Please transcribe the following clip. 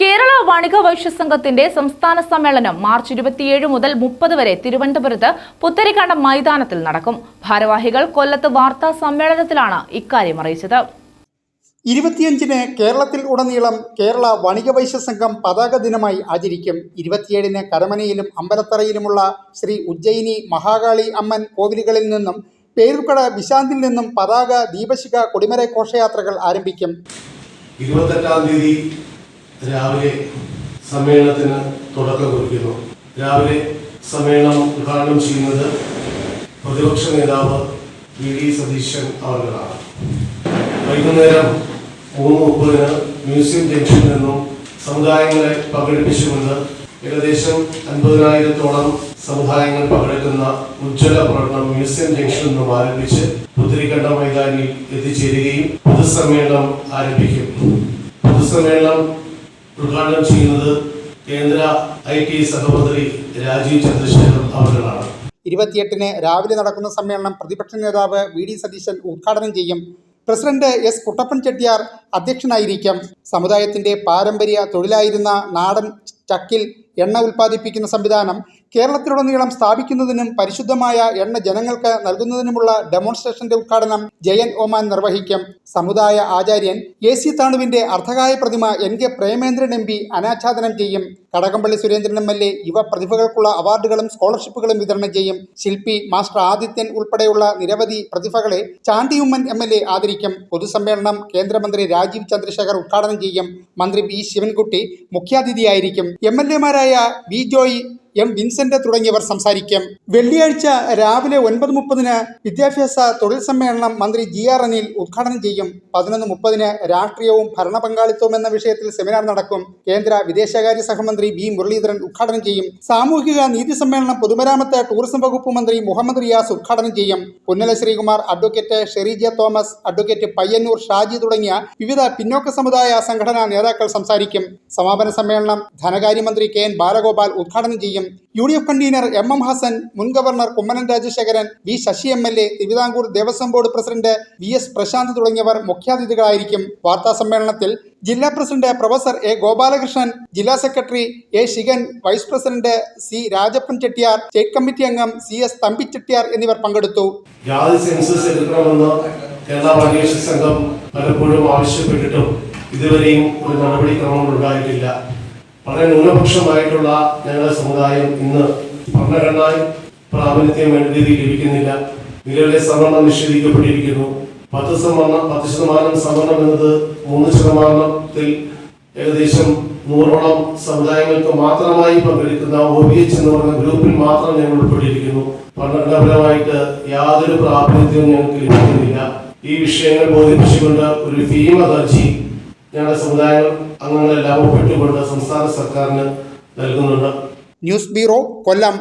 കേരള വണിക വൈശ്യ സംഘത്തിന്റെ സംസ്ഥാന സമ്മേളനം മാർച്ച് ഇരുപത്തിയേഴ് മുതൽ മുപ്പത് വരെ തിരുവനന്തപുരത്ത് പുത്തരിക്കണ്ട മൈതാനത്തിൽ നടക്കും. ഭാരവാഹികൾ കൊല്ലത്ത് വാർത്താ സമ്മേളനത്തിലാണ് ഇക്കാര്യം അറിയിച്ചത്. ഇരുപത്തിയഞ്ചിന് കേരളത്തിൽ ഉടനീളം കേരള വണിക വൈശ്യ സംഘം പതാക ദിനമായി ആചരിക്കും. ഇരുപത്തിയേഴിന് കരമനയിലും അമ്പലത്തറയിലുമുള്ള ശ്രീ ഉജ്ജയിനി മഹാകാളി അമ്മൻ കോവിലുകളിൽ നിന്നും പേരുക്കട വിശാന്തിൽ നിന്നും പതാക ദീപശിഖ കൊടിമര ഘോഷയാത്രകൾ ആരംഭിക്കും. ഇരുപത്തെട്ടാം തീയതി രാവിലെ സമ്മേളനത്തിന് തുടക്കം കുറിക്കുന്നു. രാവിലെ സമ്മേളനം ഉദ്ഘാടനം ചെയ്യുന്നത് പ്രതിപക്ഷ നേതാവ് വി ഡി സതീശൻ അവരുടെ വൈകുന്നേരം മൂന്ന് മുപ്പതിന് മ്യൂസിയം ജംഗ്ഷനിൽ നിന്നും സമുദായങ്ങളെ പങ്കെടുപ്പിച്ചുകൊണ്ട് ഏകദേശം അൻപതിനായിരത്തോളം സമുദായങ്ങൾ പങ്കെടുക്കുന്ന ഉജ്ജ്വല പ്രകടനം മ്യൂസിയം ജംഗ്ഷനിൽ നിന്നും ആരംഭിച്ച് പുത്തിരിക്കണ്ട മൈതാനിയിൽ എത്തിച്ചേരുകയും പൊതുസമ്മേളനം ആരംഭിക്കും. പൊതുസമ്മേളനം ഉദ്ഘാടനം ചെയ്യുന്നത് കേന്ദ്ര ഐ ടി സഹമന്ത്രി രാജീവ് ചന്ദ്രശേഖർ അവരുടെ ഇരുപത്തിയെട്ടിന് രാവിലെ നടക്കുന്ന സമ്മേളനം പ്രതിപക്ഷ നേതാവ് വി ഡി സതീശൻ ഉദ്ഘാടനം ചെയ്യും. പ്രസിഡന്റ് എസ് കുട്ടപ്പൻ ചെട്ടിയാർ അധ്യക്ഷനായിരിക്കും. സമുദായത്തിന്റെ പാരമ്പര്യ തൊഴിലായിരുന്ന നാടൻ ചക്കിൽ എണ്ണ ഉൽപ്പാദിപ്പിക്കുന്ന സംവിധാനം കേരളത്തിലുടനീളം സ്ഥാപിക്കുന്നതിനും പരിശുദ്ധമായ എണ്ണ ജനങ്ങൾക്ക് നൽകുന്നതിനുമുള്ള ഡെമോൺസ്ട്രേഷന്റെ ഉദ്ഘാടനം ജയൻ ഒമാൻ നിർവഹിക്കും. സമുദായ ആചാര്യൻ എ സി താണുവിന്റെ അർദ്ധകായ പ്രതിമ N K Premendran M P അനാച്ഛാദനം ചെയ്യും. Kadakampally Surendran M L A യുവ പ്രതിഭകൾക്കുള്ള അവാർഡുകളും സ്കോളർഷിപ്പുകളും വിതരണം ചെയ്യും. ശില്പി മാസ്റ്റർ ആദിത്യൻ ഉൾപ്പെടെയുള്ള നിരവധി പ്രതിഭകളെ ചാണ്ടിയുമ്മൻ എം എൽ എ ആദരിക്കും. പൊതുസമ്മേളനം കേന്ദ്രമന്ത്രി രാജീവ് ചന്ദ്രശേഖർ ഉദ്ഘാടനം ചെയ്യും. മന്ത്രി ബി ശിവൻകുട്ടി മുഖ്യാതിഥിയായിരിക്കും. എം എൽ എമാരായ വി ജോയ് എം വിൻസെന്റ് തുടങ്ങിയവർ സംസാരിക്കും. വെള്ളിയാഴ്ച രാവിലെ ഒൻപത് മുപ്പതിന് വിദ്യാഭ്യാസ തൊഴിൽ സമ്മേളനം മന്ത്രി ജി ആർ അനിൽ ഉദ്ഘാടനം ചെയ്യും. പതിനൊന്ന് മുപ്പതിന് രാഷ്ട്രീയവും ഭരണ പങ്കാളിത്തവും എന്ന വിഷയത്തിൽ സെമിനാർ നടക്കും. കേന്ദ്ര വിദേശകാര്യ സഹമന്ത്രി വി മുരളീധരൻ ഉദ്ഘാടനം ചെയ്യും. സാമൂഹിക നീതി സമ്മേളനം പൊതുമരാമത്ത് ടൂറിസം വകുപ്പ് മന്ത്രി മുഹമ്മദ് റിയാസ് ഉദ്ഘാടനം ചെയ്യും. Punnala Sreekumar advocate Shereeja Thomas advocate Payyanur Shaji തുടങ്ങിയ വിവിധ പിന്നോക്ക സമുദായ സംഘടനാ നേതാക്കൾ സംസാരിക്കും. സമാപന സമ്മേളനം ധനകാര്യമന്ത്രി കെ എൻ ബാലഗോപാൽ ഉദ്ഘാടനം ചെയ്യും. U D F convener M M Hassan മുൻ governor Kummanam Rajasekharan V Sasi M L A Thiruvithamkoor Devaswom board president V S Prashanth തുടങ്ങിയവർ മുഖ്യാതിഥികളായിരിക്കും. വാർത്താ സമ്മേളനത്തിൽ ജില്ലാ പ്രസിഡന്റ് പ്രൊഫസർ എ ഗോപാലകൃഷ്ണൻ ജില്ലാ secretary A Shikhan vice president C Rajappan Chettiar state committee അംഗം C S Thampi Chettiar എന്നിവർ പങ്കെടുത്തു. സെൻസസ് കേരള സംഘം പലപ്പോഴും ആവശ്യപ്പെട്ടിട്ടും ഇതുവരെയും ഒരു നടപടിക്രമം ഉണ്ടായിട്ടില്ല. വളരെ ന്യൂനപക്ഷമായിട്ടുള്ള ഞങ്ങളുടെ സമുദായം ഇന്ന് ഭരണഘടനായി പ്രാതിനിധ്യം വേണ്ട രീതിയിൽ ലഭിക്കുന്നില്ല. നിലവിലെ സംവരണം നിഷേധിക്കപ്പെട്ടിരിക്കുന്നു. പത്ത് സംവരണം പത്ത് ശതമാനം സംവരണം എന്നത് മൂന്ന് ശതമാനത്തിൽ ഏകദേശം നൂറോളം സമുദായങ്ങൾക്ക് മാത്രമായി പങ്കെടുക്കുന്ന ഒ ബി എച്ച് എന്ന് പറയുന്ന ഗ്രൂപ്പിൽ മാത്രം ഞങ്ങൾ ഉൾപ്പെട്ടിരിക്കുന്നു. ഭരണഘടനാപരമായിട്ട് യാതൊരു പ്രാതിനിധ്യവും ഞങ്ങൾക്ക് ലഭിക്കുന്നില്ല. ഈ വിഷയങ്ങൾ ബോധിപ്പിച്ചുകൊണ്ട് ഒരു ഭീമ ഹർജി ഞങ്ങളുടെ സമുദായ അംഗങ്ങളെല്ലാം ഒപ്പിട്ടുകൊണ്ട് സംസ്ഥാന സർക്കാരിന് നൽകുന്നുണ്ട്. News bureau Kollam.